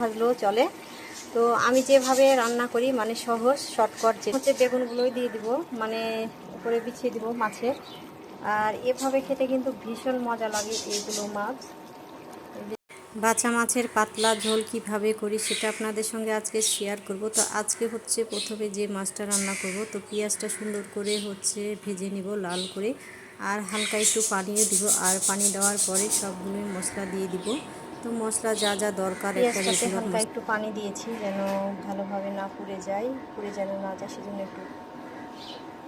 ভাজলেও চলে। তো আমি যেভাবে রান্না করি মানে সহজ, শর্টকাট যে হচ্ছে বেগুনগুলোই দিয়ে দিব মানে উপরে বিছিয়ে দিব মাছের। আর এভাবে খেতে কিন্তু ভীষণ মজা লাগে এইগুলো মাছ। বাচ্চা মাছের পাতলা ঝোল কীভাবে করি সেটা আপনাদের সঙ্গে আজকে শেয়ার করব। তো আজকে হচ্ছে প্রথমে যে মাছটা রান্না করব, তো পেঁয়াজটা সুন্দর করে হচ্ছে ভেজে নিব লাল করে। আর হালকা একটু পানিও দিব, আর পানি দেওয়ার পরে সবগুলো মশলা দিয়ে দিব। তো মশলা যা যা দরকার হালকা একটু পানি দিয়েছি যেন ভালোভাবে না পুড়ে যায়। পুড়ে যেন না যায় সেজন্য একটু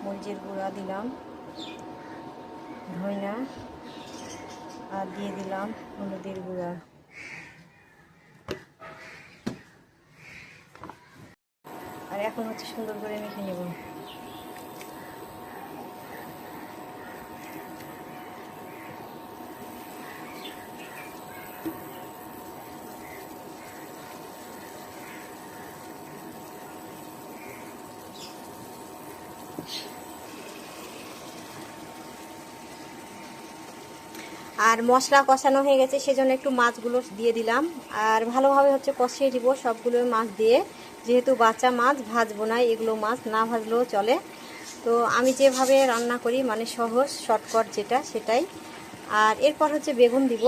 মরিচের গুঁড়া দিলাম ধইনা আর দিয়ে দিলাম হলুদের গুঁড়া। আর এখন হচ্ছে সুন্দর করে মেখে নেব। আর মশলা কষানো হয়ে গেছে, সেজন্য একটু মাছগুলো দিয়ে দিলাম। আর ভালোভাবে হচ্ছে কষিয়ে দিব সবগুলো মাছ দিয়ে। যেহেতু বাচ্চা মাছ, ভাজবো না, এগুলো মাছ না ভাজলেও চলে। তো আমি যেভাবে রান্না করি মানে সহজ, শর্টকাট যেটা, সেটাই। আর এরপর হচ্ছে বেগুন দিব।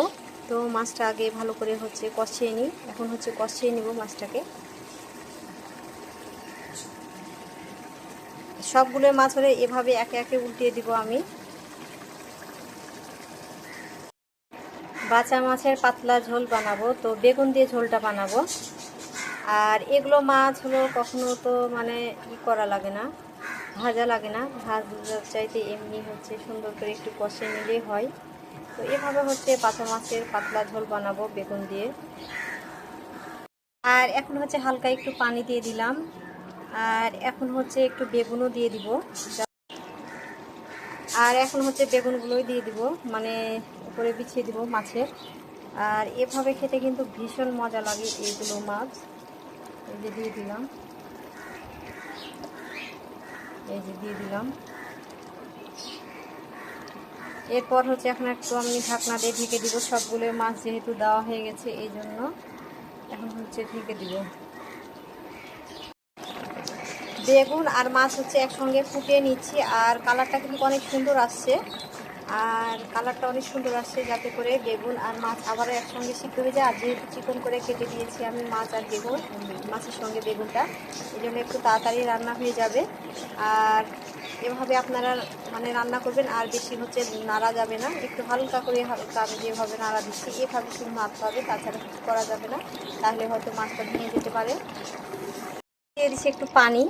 তো মাছটা আগে ভালো করে হচ্ছে কষিয়ে নিই। এখন হচ্ছে কষিয়ে নিব মাছটাকে। সবগুলো মাছ হলে এভাবে একে একে উল্টিয়ে দিব আমি। বাচ্চা মাছের পাতলা ঝোল বানাবো, তো বেগুন দিয়ে ঝোলটা বানাবো। আর এগুলো মাছ হলো কখনো তো মানে ই করা লাগে না, ভাজা লাগে না। ভাজার চাইতে এমনি হচ্ছে সুন্দর করে একটু কষে নিলেই হয়। তো এভাবে হচ্ছে বাচ্চা মাছের পাতলা ঝোল বানাবো বেগুন দিয়ে। আর এখন হচ্ছে হালকা একটু পানি দিয়ে দিলাম। আর এখন হচ্ছে একটু বেগুনও দিয়ে দিব। আর এখন হচ্ছে বেগুনগুলোই দিয়ে দিব মানে উপরে বিছিয়ে দিব মাছের। আর এভাবে খেতে কিন্তু ভীষণ মজা লাগে এইগুলো মাছ। এই যে দিয়ে দিলাম। এই যে দিয়ে দিলাম। এরপর হচ্ছে এখন একটু আমি ঢাকনা দিয়ে ঢেকে দিব। সবগুলো মাছ যেহেতু দেওয়া হয়ে গেছে, এই জন্য এখন হচ্ছে ঢেকে দিব। বেগুন আর মাছ হচ্ছে একসঙ্গে ফুটিয়ে নিচ্ছি, আর কালারটা কিন্তু অনেক সুন্দর আসছে। আর কালারটা অনেক সুন্দর আসছে যাতে করে বেগুন আর মাছ আবারও একসঙ্গে সিদ্ধ হয়ে যায়। আর যেহেতু চিকন করে কেটে দিয়েছি আমি মাছ আর বেগুন, মাছের সঙ্গে বেগুনটা, এই জন্য একটু তাড়াতাড়ি রান্না হয়ে যাবে। আর এভাবে আপনারা মানে রান্না করবেন, আর বেশি হচ্ছে নাড়া যাবে না। একটু হালকা করে হালকা আমি যেভাবে নাড়া দিচ্ছি, এভাবে শুধু নাড়তে হবে, তাছাড়া কিছু করা যাবে না। তাহলে হয়তো মাছটা ভেঙে যেতে পারে। দিয়ে দিচ্ছি একটু পানি।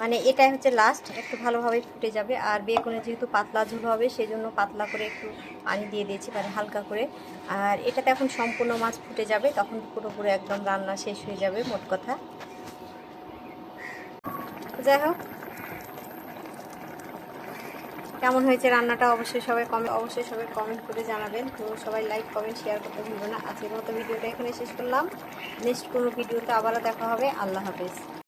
মানে এটাই হচ্ছে লাস্ট একটু ভালোভাবে ফুটে যাবে। আর বেগুনে যেহেতু পাতলা ঝোল হবে সেই জন্য পাতলা করে একটু পানি দিয়ে দিয়েছি মানে হালকা করে। আর এটাতে এখন সম্পূর্ণ মাছ ফুটে যাবে, তখন পুরোপুরি একদম রান্না শেষ হয়ে যাবে, মোট কথা। যাই হোক, কেমন হয়েছে রান্নাটা অবশ্যই সবাই কমে, অবশ্যই সবাই কমেন্ট করে জানাবেন। তো সবাই লাইক কমেন্ট শেয়ার করতে ভুলবে না। আজকের মতো ভিডিওটা এখানে শেষ করলাম। নেক্সট কোনো ভিডিওতে আবারও দেখা হবে। আল্লাহ হাফেজ।